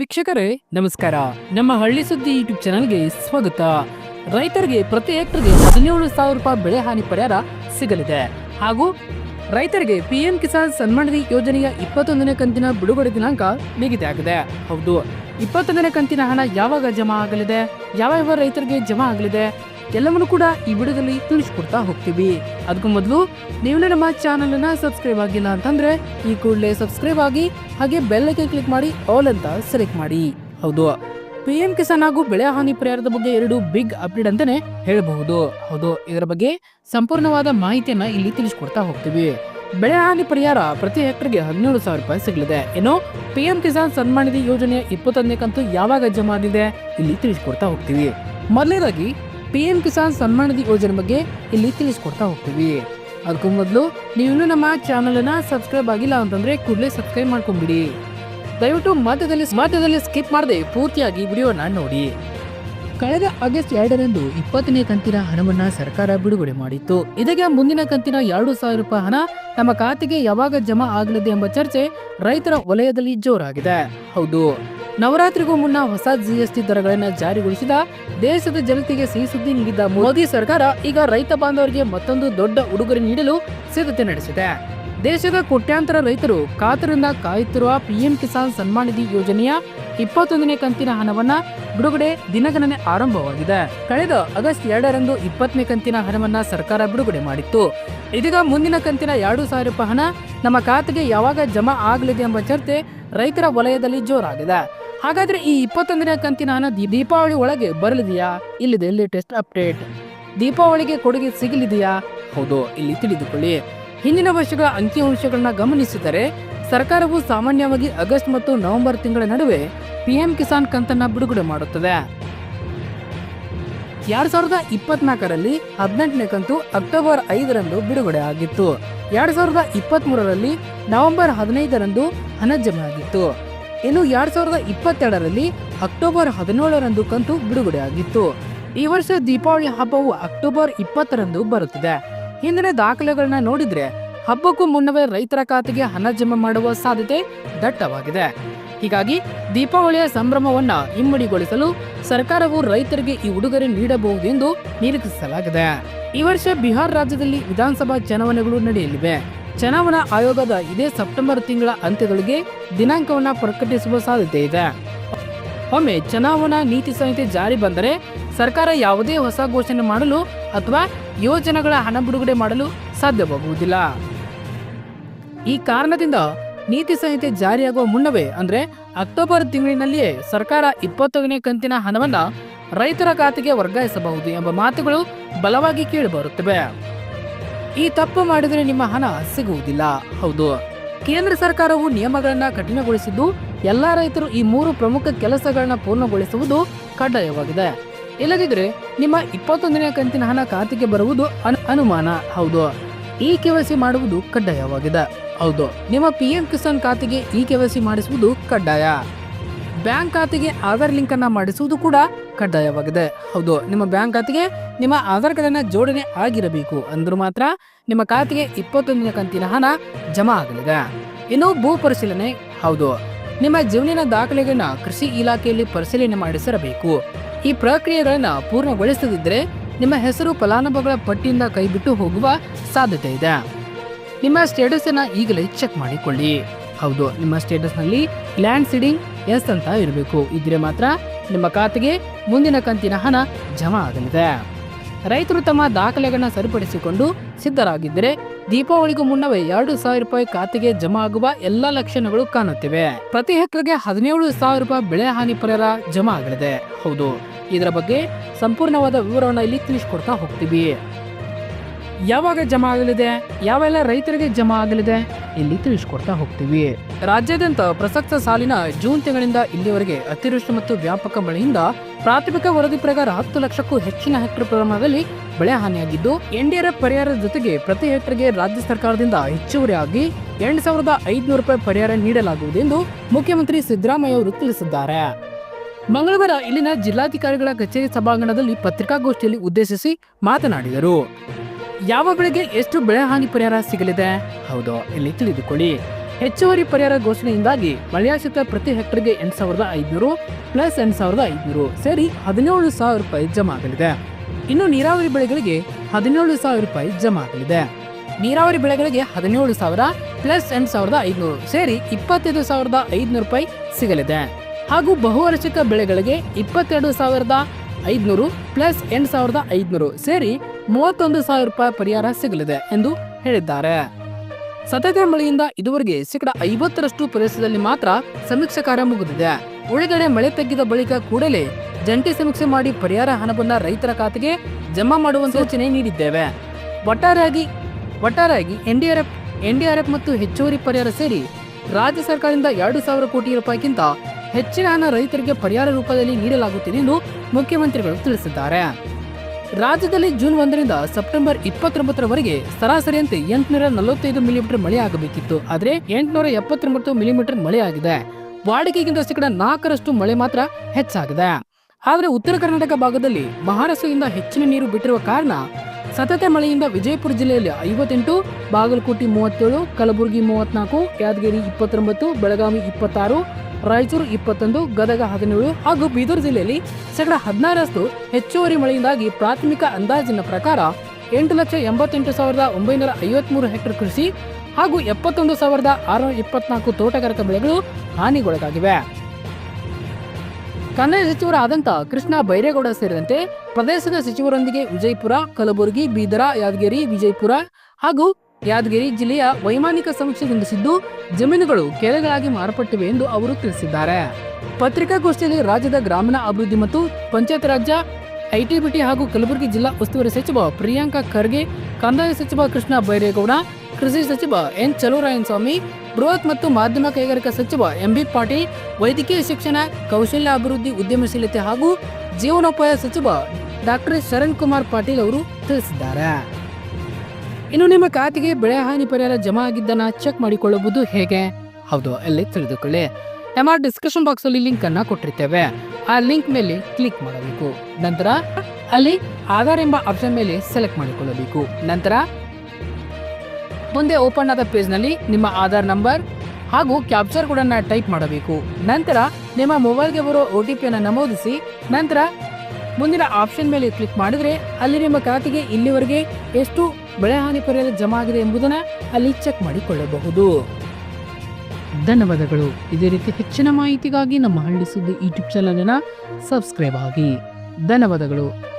ವೀಕ್ಷಕರೇ, ನಮಸ್ಕಾರ. ನಮ್ಮ ಹಳ್ಳಿ ಸುದ್ದಿ ಯೂಟ್ಯೂಬ್ ಚಾನಲ್ಗೆ ಸ್ವಾಗತ. ರೈತರಿಗೆ ಪ್ರತಿ ಹೆಕ್ಟರ್ಗೆ ಹದಿನೇಳು ಸಾವಿರ ರೂಪಾಯಿ ಬೆಳೆ ಹಾನಿ ಪರಿಹಾರ ಸಿಗಲಿದೆ. ಹಾಗೂ ರೈತರಿಗೆ ಪಿಎಂ ಕಿಸಾನ್ ಸನ್ಮಾನ ಯೋಜನೆಯ ಇಪ್ಪತ್ತೊಂದನೇ ಕಂತಿನ ಬಿಡುಗಡೆ ದಿನಾಂಕ ನಿಗದಿಯಾಗಿದೆ ಹೌದು, ಇಪ್ಪತ್ತೊಂದನೇ ಕಂತಿನ ಹಣ ಯಾವಾಗ ಜಮಾ ಆಗಲಿದೆ? ಯಾವ ಯಾವ ರೈತರಿಗೆ ಜಮಾ ಆಗಲಿದೆ? ಎಲ್ಲವನ್ನು ಕೂಡ ಈ ವಿಡಿಯೋದಲ್ಲಿ ತಿಳಿಸ್ಕೊಡ್ತಾ ಹೋಗ್ತೀವಿ. ಅದಕ್ಕೂ ಮೊದಲು ನೀವು ನಮ್ಮ ಚಾನೆಲ್ ಅನ್ನ ಸಬ್ಸ್ಕ್ರೈಬ್ ಆಗಿಲ್ಲ ಅಂತಂದ್ರೆ ಈ ಕೂಡಲೇ ಸಬ್ಸ್ಕ್ರೈಬ್ ಆಗಿ ಹಾಗೆ ಬೆಲ್ ಐಕನ್ ಕ್ಲಿಕ್ ಮಾಡಿ ಆಲ್ ಅಂತ ಸೆಲೆಕ್ಟ್ ಮಾಡಿ. ಹೌದು. ಪಿ ಎಂ ಕಿಸಾನ್ ಹಾಗೂ ಬೆಳೆ ಹಾನಿ ಪರಿಹಾರದ ಬಗ್ಗೆ ಎರಡು ಬಿಗ್ ಅಪ್ಡೇಟ್ ಅಂತಾನೆ ಹೇಳಬಹುದು. ಹೌದು. ಇದರ ಬಗ್ಗೆ ಸಂಪೂರ್ಣವಾದ ಮಾಹಿತಿಯನ್ನ ಇಲ್ಲಿ ತಿಳಿಸ್ಕೊಡ್ತಾ ಹೋಗ್ತೀವಿ. ಬೆಳೆ ಹಾನಿ ಪರಿಹಾರ ಪ್ರತಿ ಹೆಕ್ಟರ್ಗೆ ಹದಿನೇಳು ಸಾವಿರ ರೂಪಾಯಿ ಸಿಗಲಿದೆ. ಏನು ಪಿ ಎಂ ಕಿಸಾನ್ ಸನ್ಮಾನ್ ನಿಧಿ ಯೋಜನೆಯ ಇಪ್ಪತ್ತೊಂದನೇ ಕಂತು ಯಾವಾಗ ಜಮಾ ಆಗಿದೆ ಇಲ್ಲಿ ತಿಳಿಸ್ಕೊಡ್ತಾ ಹೋಗ್ತೀವಿ. ಮೊದಲನೇದಾಗಿ ಪಿ ಎಂ ಕಿಸಾನ್ ಸನ್ಮಾನ್ ನಿಧಿ ಯೋಜನೆ ಬಗ್ಗೆ ಇಲ್ಲಿ ತಿಳಿಸ್ಕೊಡ್ತಾ ಹೋಗ್ತೀವಿ. ಅದಕ್ಕೂ ಮೊದಲು ನೀವು ನಮ್ಮ ಚಾನಲ್ ಅನ್ನ ಸಬ್ಸ್ಕ್ರೈಬ್ ಆಗಿಲ್ಲ ಅಂತಂದ್ರೆ ಕೂಡಲೇ ಸಬ್ಸ್ಕ್ರೈಬ್ ಮಾಡ್ಕೊಂಬಿಡಿ ದಯವಿಟ್ಟು ಮಧ್ಯದಲ್ಲಿ ಮಧ್ಯದಲ್ಲಿ ಸ್ಕಿಪ್ ಮಾಡದೆ ಪೂರ್ತಿಯಾಗಿ ವಿಡಿಯೋನ ನೋಡಿ. ಕಳೆದ ಆಗಸ್ಟ್ ಎರಡರಂದು ಇಪ್ಪತ್ತನೇ ಕಂತಿನ ಹಣವನ್ನ ಸರ್ಕಾರ ಬಿಡುಗಡೆ ಮಾಡಿತ್ತು. ಇದಕ್ಕೆ ಮುಂದಿನ ಕಂತಿನ ಎರಡು ಸಾವಿರ ರೂಪಾಯಿ ಹಣ ನಮ್ಮ ಖಾತೆಗೆ ಯಾವಾಗ ಜಮಾ ಆಗಲಿದೆ ಎಂಬ ಚರ್ಚೆ ರೈತರ ವಲಯದಲ್ಲಿ ಜೋರಾಗಿದೆ. ಹೌದು. ನವರಾತ್ರಿಗೂ ಮುನ್ನ ಹೊಸ ಜಿಎಸ್ಟಿ ದರಗಳನ್ನು ಜಾರಿಗೊಳಿಸಿದ ದೇಶದ ಜನತೆಗೆ ಸಿಹಿ ಸುದ್ದಿ ನೀಡಿದ್ದ ಮೋದಿ ಸರ್ಕಾರ ಈಗ ರೈತ ಬಾಂಧವರಿಗೆ ಮತ್ತೊಂದು ದೊಡ್ಡ ಉಡುಗೊರೆ ನೀಡಲು ಸಿದ್ಧತೆ ನಡೆಸಿದೆ. ದೇಶದ ಕೋಟ್ಯಾಂತರ ರೈತರು ಕಾತರಿಂದ ಕಾಯುತ್ತಿರುವ ಪಿಎಂ ಕಿಸಾನ್ ಸನ್ಮಾನ್ ನಿಧಿ ಯೋಜನೆಯ ಇಪ್ಪತ್ತೊಂದನೇ ಕಂತಿನ ಹಣವನ್ನ ಬಿಡುಗಡೆ ದಿನಗಣನೆ ಆರಂಭವಾಗಿದೆ. ಕಳೆದ ಆಗಸ್ಟ್ ಎರಡರಂದು ಇಪ್ಪತ್ತನೇ ಕಂತಿನ ಹಣವನ್ನ ಸರ್ಕಾರ ಬಿಡುಗಡೆ ಮಾಡಿತ್ತು. ಇದೀಗ ಮುಂದಿನ ಕಂತಿನ ಎರಡು ಸಾವಿರ ರೂಪಾಯಿ ಹಣ ನಮ್ಮ ಖಾತೆಗೆ ಯಾವಾಗ ಜಮಾ ಆಗಲಿದೆ ಎಂಬ ಚರ್ಚೆ ರೈತರ ವಲಯದಲ್ಲಿ ಜೋರಾಗಿದೆ. ಹಾಗಾದ್ರೆ ಈ ಇಪ್ಪತ್ತೊಂದನೇ ಕಂತಿನ ನಾನು ದೀಪಾವಳಿ ಒಳಗೆ ಬರಲಿದೆಯಾ? ಇಲ್ಲಿದೆ ಲೇಟೆಸ್ಟ್ ಅಪ್ಡೇಟ್ ದೀಪಾವಳಿಗೆ ಕೊಡುಗೆ ಸಿಗಲಿದೆಯಾ? ಹೌದು, ಇಲ್ಲಿ ತಿಳಿದುಕೊಳ್ಳಿ. ಹಿಂದಿನ ವರ್ಷಗಳ ಅಂಕಿಅಂಶಗಳನ್ನ ಗಮನಿಸಿದರೆ, ಸರ್ಕಾರವು ಸಾಮಾನ್ಯವಾಗಿ ಆಗಸ್ಟ್ ಮತ್ತು ನವೆಂಬರ್ ತಿಂಗಳ ನಡುವೆ ಪಿಎಂ ಕಿಸಾನ್ ಕಂತನ್ನ ಬಿಡುಗಡೆ ಮಾಡುತ್ತದೆ. ಎರಡ್ ಸಾವಿರದ ಇಪ್ಪತ್ನಾಲ್ಕರಲ್ಲಿ ಹದಿನೆಂಟನೇ ಕಂತು ಅಕ್ಟೋಬರ್ ಐದರಂದು ಬಿಡುಗಡೆ ಆಗಿತ್ತು. ಎರಡ್ ಸಾವಿರದ ಇಪ್ಪತ್ತ್ ನವೆಂಬರ್ ಹದಿನೈದರಂದು ಹಣ ಜಮೆ ಆಗಿತ್ತು. ಇನ್ನು ಎರಡ್ ಸಾವಿರದ ಇಪ್ಪತ್ತೆರಡರಲ್ಲಿ ಅಕ್ಟೋಬರ್ ಹದಿನೇಳರಂದು ಕಂತು ಬಿಡುಗಡೆ ಆಗಿತ್ತು ಈ ವರ್ಷ ದೀಪಾವಳಿ ಹಬ್ಬವು ಅಕ್ಟೋಬರ್ ಇಪ್ಪತ್ತರಂದು ಬರುತ್ತಿದೆ. ಹಿಂದಿನ ದಾಖಲೆಗಳನ್ನ ನೋಡಿದ್ರೆ ಹಬ್ಬಕ್ಕೂ ಮುನ್ನವೇ ರೈತರ ಖಾತೆಗೆ ಹಣ ಜಮೆ ಮಾಡುವ ಸಾಧ್ಯತೆ ದಟ್ಟವಾಗಿದೆ. ಹೀಗಾಗಿ ದೀಪಾವಳಿಯ ಸಂಭ್ರಮವನ್ನ ಇಮ್ಮಡಿಗೊಳಿಸಲು ಸರ್ಕಾರವು ರೈತರಿಗೆ ಈ ಉಡುಗೊರೆ ನೀಡಬಹುದೆಂದು ನಿರೀಕ್ಷಿಸಲಾಗಿದೆ. ಈ ವರ್ಷ ಬಿಹಾರ್ ರಾಜ್ಯದಲ್ಲಿ ವಿಧಾನಸಭಾ ಚುನಾವಣೆಗಳು ನಡೆಯಲಿವೆ. ಚುನಾವಣಾ ಆಯೋಗದ ಇದೇ ಸೆಪ್ಟೆಂಬರ್ ತಿಂಗಳ ಅಂತ್ಯದೊಳಗೆ ದಿನಾಂಕವನ್ನು ಪ್ರಕಟಿಸುವ ಸಾಧ್ಯತೆ ಇದೆ. ಒಮ್ಮೆ ಚುನಾವಣಾ ನೀತಿ ಸಂಹಿತೆ ಜಾರಿ ಬಂದರೆ ಸರ್ಕಾರ ಯಾವುದೇ ಹೊಸ ಘೋಷಣೆ ಮಾಡಲು ಅಥವಾ ಯೋಜನೆಗಳ ಹಣ ಬಿಡುಗಡೆ ಮಾಡಲು ಸಾಧ್ಯವಾಗುವುದಿಲ್ಲ. ಈ ಕಾರಣದಿಂದ ನೀತಿ ಸಂಹಿತೆ ಜಾರಿಯಾಗುವ ಮುನ್ನವೇ ಅಂದರೆ ಅಕ್ಟೋಬರ್ ತಿಂಗಳಿನಲ್ಲಿಯೇ ಸರ್ಕಾರ ಇಪ್ಪತ್ತೊಂದನೇ ಕಂತಿನ ಹಣವನ್ನು ರೈತರ ಖಾತೆಗೆ ವರ್ಗಾಯಿಸಬಹುದು ಎಂಬ ಮಾತುಗಳು ಬಲವಾಗಿ ಕೇಳಿಬರುತ್ತವೆ ಈ ತಪ್ಪು ಮಾಡಿದರೆ ನಿಮ್ಮ ಹಣ ಸಿಗುವುದಿಲ್ಲ. ಹೌದು. ಕೇಂದ್ರ ಸರ್ಕಾರವು ನಿಯಮಗಳನ್ನ ಕಠಿಣಗೊಳಿಸಿದ್ದು, ಎಲ್ಲಾ ರೈತರು ಈ ಮೂರು ಪ್ರಮುಖ ಕೆಲಸಗಳನ್ನ ಪೂರ್ಣಗೊಳಿಸುವುದು ಕಡ್ಡಾಯವಾಗಿದೆ. ಇಲ್ಲದಿದ್ರೆ ನಿಮ್ಮ ಇಪ್ಪತ್ತೊಂದನೇ ಕಂತಿನ ಹಣ ಖಾತೆಗೆ ಬರುವುದು ಅನು- ಅನುಮಾನ. ಹೌದು. ಈ ಕೆವಸಿ ಮಾಡುವುದು ಕಡ್ಡಾಯವಾಗಿದೆ. ಹೌದು. ನಿಮ್ಮ ಪಿ ಎಂ ಕಿಸಾನ್ ಖಾತೆಗೆ ಈ ಕೆವಸಿ ಮಾಡಿಸುವುದು ಕಡ್ಡಾಯ. ಬ್ಯಾಂಕ್ ಖಾತೆಗೆ ಆಧಾರ್ ಲಿಂಕ್ ಅನ್ನ ಮಾಡಿಸುವುದು ಕೂಡ ಕಡ್ಡಾಯವಾಗಿದೆ. ಹೌದು, ನಿಮ್ಮ ಬ್ಯಾಂಕ್ ಖಾತೆಗೆ ನಿಮ್ಮ ಆಧಾರ್ ಕಾರ್ಡನ್ನು ಜೋಡಣೆ ಆಗಿರಬೇಕು ಅಂದರೂ ಮಾತ್ರ ನಿಮ್ಮ ಖಾತೆಗೆ ಇಪ್ಪತ್ತೊಂದನೇ ಕಂತಿನ ಹಣ ಜಮಾ ಆಗಲಿದೆ. ಇನ್ನು ಭೂ ಪರಿಶೀಲನೆ, ಹೌದು, ನಿಮ್ಮ ಜಮೀನಿನ ದಾಖಲೆಗಳನ್ನ ಕೃಷಿ ಇಲಾಖೆಯಲ್ಲಿ ಪರಿಶೀಲನೆ ಮಾಡಿಸಿರಬೇಕು ಈ ಪ್ರಕ್ರಿಯೆಗಳನ್ನು ಪೂರ್ಣಗೊಳಿಸದಿದ್ದರೆ ನಿಮ್ಮ ಹೆಸರು, ಫಲಾನುಭವಿಗಳ ಪಟ್ಟಿಯಿಂದ ಕೈಬಿಟ್ಟು ಹೋಗುವ ಸಾಧ್ಯತೆ ಇದೆ. ನಿಮ್ಮ ಸ್ಟೇಟಸ್ ಅನ್ನ ಈಗಲೇ ಚೆಕ್ ಮಾಡಿಕೊಳ್ಳಿ. ಹೌದು, ನಿಮ್ಮ ಸ್ಟೇಟಸ್ನಲ್ಲಿ ಲ್ಯಾಂಡ್ ಸೀಡಿಂಗ್ ಎಸ್ ಅಂತ ಇರಬೇಕು. ಇದ್ರೆ ಮಾತ್ರ ನಿಮ್ಮ ಖಾತೆಗೆ ಮುಂದಿನ ಕಂತಿನ ಹಣ ಜಮಾ ಆಗಲಿದೆ. ರೈತರು ತಮ್ಮ ದಾಖಲೆಗಳನ್ನ ಸರಿಪಡಿಸಿಕೊಂಡು ಸಿದ್ಧರಾಗಿದ್ದರೆ ದೀಪಾವಳಿಗೂ ಮುನ್ನವೇ ಎರಡು ಸಾವಿರ ರೂಪಾಯಿ ಖಾತೆಗೆ ಜಮಾ ಆಗುವ ಎಲ್ಲಾ ಲಕ್ಷಣಗಳು ಕಾಣುತ್ತಿವೆ. ಪ್ರತಿ ಹೆಕ್ಟರ್ಗೆ ಹದಿನೇಳು ಸಾವಿರ ರೂಪಾಯಿ ಬೆಳೆ ಹಾನಿ ಪರಿಹಾರ ಜಮಾ ಆಗಲಿದೆ. ಹೌದು, ಇದರ ಬಗ್ಗೆ ಸಂಪೂರ್ಣವಾದ ವಿವರವನ್ನು ಇಲ್ಲಿ ತಿಳಿಸ್ಕೊಡ್ತಾ ಹೋಗ್ತೀವಿ. ಯಾವಾಗ ಜಮಾ ಆಗಲಿದೆ? ಯಾವೆಲ್ಲ ರೈತರಿಗೆ ಜಮಾ ಆಗಲಿದೆ? ಇಲ್ಲಿ ತಿಳಿಸ್ಕೊಡ್ತಾ ಹೋಗ್ತೀವಿ? ರಾಜ್ಯಾದ್ಯಂತ ಪ್ರಸಕ್ತ ಸಾಲಿನ ಜೂನ್ ತಿಂಗಳಿಂದ ಇಲ್ಲಿವರೆಗೆ ಅತಿವೃಷ್ಟಿ ಮತ್ತು ವ್ಯಾಪಕ ಮಳೆಯಿಂದ ಪ್ರಾಥಮಿಕ ವರದಿ ಪ್ರಕಾರ ಹತ್ತು ಲಕ್ಷಕ್ಕೂ ಹೆಚ್ಚಿನ ಹೆಕ್ಟರ್ ಪ್ರಮಾಣದಲ್ಲಿ ಬೆಳೆ ಹಾನಿಯಾಗಿದ್ದು, ಎನ್ಡಿಆರ್ಎಫ್ ಪರಿಹಾರದ ಜೊತೆಗೆ ಪ್ರತಿ ಹೆಕ್ಟರ್ಗೆ ರಾಜ್ಯ ಸರ್ಕಾರದಿಂದ ಹೆಚ್ಚುವರಿಯಾಗಿ ಎಂಟು ಸಾವಿರದ ಐದುನೂರು ರೂಪಾಯಿ ಪರಿಹಾರ ನೀಡಲಾಗುವುದು ಎಂದು ಮುಖ್ಯಮಂತ್ರಿ ಸಿದ್ದರಾಮಯ್ಯ ಅವರು ತಿಳಿಸಿದ್ದಾರೆ. ಮಂಗಳವಾರ ಇಲ್ಲಿನ ಜಿಲ್ಲಾಧಿಕಾರಿಗಳ ಕಚೇರಿ ಸಭಾಂಗಣದಲ್ಲಿ ಪತ್ರಿಕಾಗೋಷ್ಠಿಯಲ್ಲಿ ಉದ್ದೇಶಿಸಿ ಮಾತನಾಡಿದರು. ಯಾವ ಬೆಳೆಗೆ ಎಷ್ಟು ಬೆಳೆ ಹಾನಿ ಪರಿಹಾರ ಸಿಗಲಿದೆ? ಹೌದು, ಇಲ್ಲಿ ತಿಳಿದುಕೊಳ್ಳಿ. ಹೆಚ್ಚುವರಿ ಪರಿಹಾರ ಘೋಷಣೆಯಿಂದಾಗಿ ಮಳೆಯಾಶ್ರಿತ ಪ್ರತಿ ಹೆಕ್ಟರ್ಗೆ ಎಂಟು ಸಾವಿರದ ಐದುನೂರು ಪ್ಲಸ್ ಎಂಟು ಸಾವಿರದ ಐದುನೂರು ಸೇರಿ ಹದಿನೇಳು ಸಾವಿರ ರೂಪಾಯಿ ಜಮಾ ಆಗಲಿದೆ. ಇನ್ನು ನೀರಾವರಿ ಬೆಳೆಗಳಿಗೆ ಹದಿನೇಳು ಸಾವಿರ ರೂಪಾಯಿ ಜಮಾ ಆಗಲಿದೆ. ನೀರಾವರಿ ಬೆಳೆಗಳಿಗೆ ಹದಿನೇಳು ಸಾವಿರ ಪ್ಲಸ್ ಎಂಟು ಸಾವಿರದ ಐದುನೂರು ಸೇರಿ ಇಪ್ಪತ್ತೈದು ಸಾವಿರದ ಐದುನೂರು ರೂಪಾಯಿ ಸಿಗಲಿದೆ. ಹಾಗೂ ಬಹುವಾರ್ಷಿಕ ಬೆಳೆಗಳಿಗೆ ಇಪ್ಪತ್ತೆರಡು ಸಾವಿರದ ಐದುನೂರು ಪ್ಲಸ್ ಎಂಟು ಸಾವಿರದ ಐದುನೂರು ಸೇರಿ ಮೂವತ್ತೊಂದು ಸಾವಿರ ರೂಪಾಯಿ ಪರಿಹಾರ ಸಿಗಲಿದೆ ಎಂದು ಹೇಳಿದ್ದಾರೆ. ಸತತ ಮಳೆಯಿಂದ ಇದುವರೆಗೆ ಶೇಕಡ ಐವತ್ತರಷ್ಟು ಪ್ರದೇಶದಲ್ಲಿ ಮಾತ್ರ ಸಮೀಕ್ಷೆ ಕಾರ್ಯ ಮುಗಿದಿದೆ. ಉಳಿದೆಡೆ ಮಳೆ ತಗ್ಗಿದ ಬಳಿಕ ಕೂಡಲೇ ಜಂಟಿ ಸಮೀಕ್ಷೆ ಮಾಡಿ ಪರಿಹಾರ ಹಣವನ್ನು ರೈತರ ಖಾತೆಗೆ ಜಮಾ ಮಾಡುವ ಸೂಚನೆ ನೀಡಿದ್ದೇವೆ. ಒಟ್ಟಾರೆಯಾಗಿ ಒಟ್ಟಾರೆಯಾಗಿ ಎನ್ಡಿಆರ್ಎಫ್ ಎನ್ಡಿಆರ್ಎಫ್ ಮತ್ತು ಹೆಚ್ಚುವರಿ ಪರಿಹಾರ ಸೇರಿ ರಾಜ್ಯ ಸರ್ಕಾರದಿಂದ ಎರಡು ಸಾವಿರ ಕೋಟಿ ರೂಪಾಯಿಗಿಂತ ಹೆಚ್ಚಿನ ಹಣ ರೈತರಿಗೆ ಪರಿಹಾರ ರೂಪದಲ್ಲಿ ನೀಡಲಾಗುತ್ತಿದೆ ಎಂದು ಮುಖ್ಯಮಂತ್ರಿಗಳು ತಿಳಿಸಿದ್ದಾರೆ. ರಾಜ್ಯದಲ್ಲಿ ಜೂನ್ ಒಂದರಿಂದ ಸೆಪ್ಟೆಂಬರ್ ಇಪ್ಪತ್ತೊಂಬತ್ತರವರೆಗೆ ಸರಾಸರಿಯಂತೆ ಎಂಟುನೂರ ನಲವತ್ತೈದು ಮಿಲಿಮೀಟರ್ ಮಳೆ ಆಗಬೇಕಿತ್ತು ಆದರೆ ಎಂಟುನೂರ ಎಪ್ಪತ್ತೊಂಬತ್ತು ಮಿಲಿಮೀಟರ್ ಮಳೆಯಾಗಿದೆ. ವಾಡಿಕೆಗಿಂತ ಶೇಕಡ ನಾಲ್ಕರಷ್ಟು ಮಳೆ ಮಾತ್ರ ಹೆಚ್ಚಾಗಿದೆ. ಆದರೆ ಉತ್ತರ ಕರ್ನಾಟಕ ಭಾಗದಲ್ಲಿ ಮಹಾರಾಷ್ಟ್ರದಿಂದ ಹೆಚ್ಚಿನ ನೀರು ಬಿಟ್ಟಿರುವ ಕಾರಣ ಸತತ ಮಳೆಯಿಂದ ವಿಜಯಪುರ ಜಿಲ್ಲೆಯಲ್ಲಿ ಐವತ್ತೆಂಟು, ಬಾಗಲಕೋಟೆ ಮೂವತ್ತೇಳು, ಕಲಬುರಗಿ ಮೂವತ್ನಾಲ್ಕು, ಯಾದಗಿರಿ ಇಪ್ಪತ್ತೊಂಬತ್ತು, ಬೆಳಗಾವಿ ಇಪ್ಪತ್ತಾರು ರಾಯಚೂರು ಇಪ್ಪತ್ತೊಂದು, ಗದಗ ಹದಿನೇಳು ಹಾಗೂ ಬೀದರ್ ಜಿಲ್ಲೆಯಲ್ಲಿ ಶೇಕಡ ಹದಿನಾರರಷ್ಟು ಹೆಚ್ಚುವರಿ ಮಳೆಯಿಂದಾಗಿ ಪ್ರಾಥಮಿಕ ಅಂದಾಜಿನ ಪ್ರಕಾರ ಎಂಟು ಲಕ್ಷ ಎಂಬತ್ತೆಂಟು ಸಾವಿರದ ಒಂಬೈನೂರ ಐವತ್ಮೂರು ಹೆಕ್ಟೇರ್ ಕೃಷಿ ಹಾಗೂ ಎಪ್ಪತ್ತೊಂದು ಸಾವಿರದ ಆರುನೂರ ಇಪ್ಪತ್ನಾಲ್ಕು ತೋಟಗಾರಿಕಾ ಬೆಳೆಗಳು ಹಾನಿಗೊಳಗಾಗಿವೆ. ಕಂದಾಯ ಸಚಿವರಾದಂಥ ಕೃಷ್ಣ ಬೈರೇಗೌಡ ಸೇರಿದಂತೆ ಪ್ರದೇಶದ ಸಚಿವರೊಂದಿಗೆ ವಿಜಯಪುರ, ಕಲಬುರಗಿ, ಬೀದರ, ಯಾದಗಿರಿ, ವಿಜಯಪುರ ಹಾಗೂ ಯಾದಗಿರಿ ಜಿಲ್ಲೆಯ ವೈಮಾನಿಕ ಸಮೀಕ್ಷೆ ನಡೆಸಿದ್ದು ಜಮೀನುಗಳು ಕೆರೆಗಳಾಗಿ ಮಾರ್ಪಟ್ಟಿವೆ ಎಂದು ಅವರು ತಿಳಿಸಿದ್ದಾರೆ. ಪತ್ರಿಕಾಗೋಷ್ಠಿಯಲ್ಲಿ ರಾಜ್ಯದ ಗ್ರಾಮೀಣ ಅಭಿವೃದ್ಧಿ ಮತ್ತು ಪಂಚಾಯತ್ ರಾಜ್ಯ ಐಟಿಬಿಟಿ ಹಾಗೂ ಕಲಬುರಗಿ ಜಿಲ್ಲಾ ಉಸ್ತುವಾರಿ ಸಚಿವ ಪ್ರಿಯಾಂಕಾ ಖರ್ಗೆ, ಕಂದಾಯ ಸಚಿವ ಕೃಷ್ಣ ಬೈರೇಗೌಡ, ಕೃಷಿ ಸಚಿವ ಎನ್ ಚಲುರಾಯಸ್ವಾಮಿ ಬೃಹತ್ ಮತ್ತು ಮಾಧ್ಯಮ ಕೈಗಾರಿಕಾ ಸಚಿವ ಎಂಬಿ ಪಾಟೀಲ್, ವೈದ್ಯಕೀಯ ಶಿಕ್ಷಣ, ಕೌಶಲ್ಯ ಅಭಿವೃದ್ಧಿ, ಉದ್ಯಮಶೀಲತೆ ಹಾಗೂ ಜೀವನೋಪಾಯ ಸಚಿವ ಡಾಕ್ಟರ್ ಶರಣ್ ಕುಮಾರ್ ಪಾಟೀಲ್ ಅವರು ತಿಳಿಸಿದ್ದಾರೆ. ಇನ್ನು ನಿಮ್ಮ ಖಾತೆಗೆ ಬೆಳೆ ಹಾನಿ ಪರಿಹಾರ ಜಮಾ ಆಗಿದ್ದನ್ನ ಚೆಕ್ ಮಾಡಿಕೊಳ್ಳಬಹುದು ಹೇಗೆ? ಹೌದು ಅಲ್ಲಿ ತಿಳಿದುಕೊಳ್ಳಿ. ನಮ್ಮ ಡಿಸ್ಕ್ರಿಪ್ಷನ್ ಬಾಕ್ಸ್ ಅಲ್ಲಿ ಲಿಂಕ್ ಅನ್ನ ಕೊಟ್ಟಿರ್ತೇವೆ. ಆ ಲಿಂಕ್ ಮೇಲೆ ಕ್ಲಿಕ್ ಮಾಡಬೇಕು. ನಂತರ ಅಲ್ಲಿ ಆಧಾರ್ ಎಂಬ ಆಪ್ಷನ್ ಮೇಲೆ ಸೆಲೆಕ್ಟ್ ಮಾಡಿಕೊಳ್ಳಬೇಕು. ನಂತರ ಮುಂದೆ ಓಪನ್ ಆದ ಪೇಜ್ನಲ್ಲಿ ನಿಮ್ಮ ಆಧಾರ್ ನಂಬರ್ ಹಾಗೂ ಕ್ಯಾಪ್ಚರ್ ಕೂಡ ಟೈಪ್ ಮಾಡಬೇಕು. ನಂತರ ನಿಮ್ಮ ಮೊಬೈಲ್ಗೆ ಬರೋ ಒ ಟಿ ಪಿಯನ್ನು ನಮೂದಿಸಿ ನಂತರ ಮುಂದಿನ ಆಪ್ಷನ್ ಮೇಲೆ ಕ್ಲಿಕ್ ಮಾಡಿದ್ರೆ ಅಲ್ಲಿ ನಿಮ್ಮ ಖಾತೆಗೆ ಇಲ್ಲಿವರೆಗೆ ಎಷ್ಟು ಬೆಳೆ ಹಾನಿ ಪರಿಹಾರ ಜಮಾ ಆಗಿದೆ ಎಂಬುದನ್ನು ಅಲ್ಲಿ ಚೆಕ್ ಮಾಡಿಕೊಳ್ಳಬಹುದು. ಧನ್ಯವಾದಗಳು. ಇದೇ ರೀತಿ ಹೆಚ್ಚಿನ ಮಾಹಿತಿಗಾಗಿ ನಮ್ಮ ಹಳ್ಳಿ ಸುದ್ದಿ ಯೂಟ್ಯೂಬ್ ಚಾನಲ್ ಸಬ್ಸ್ಕ್ರೈಬ್ ಆಗಿ. ಧನ್ಯವಾದಗಳು.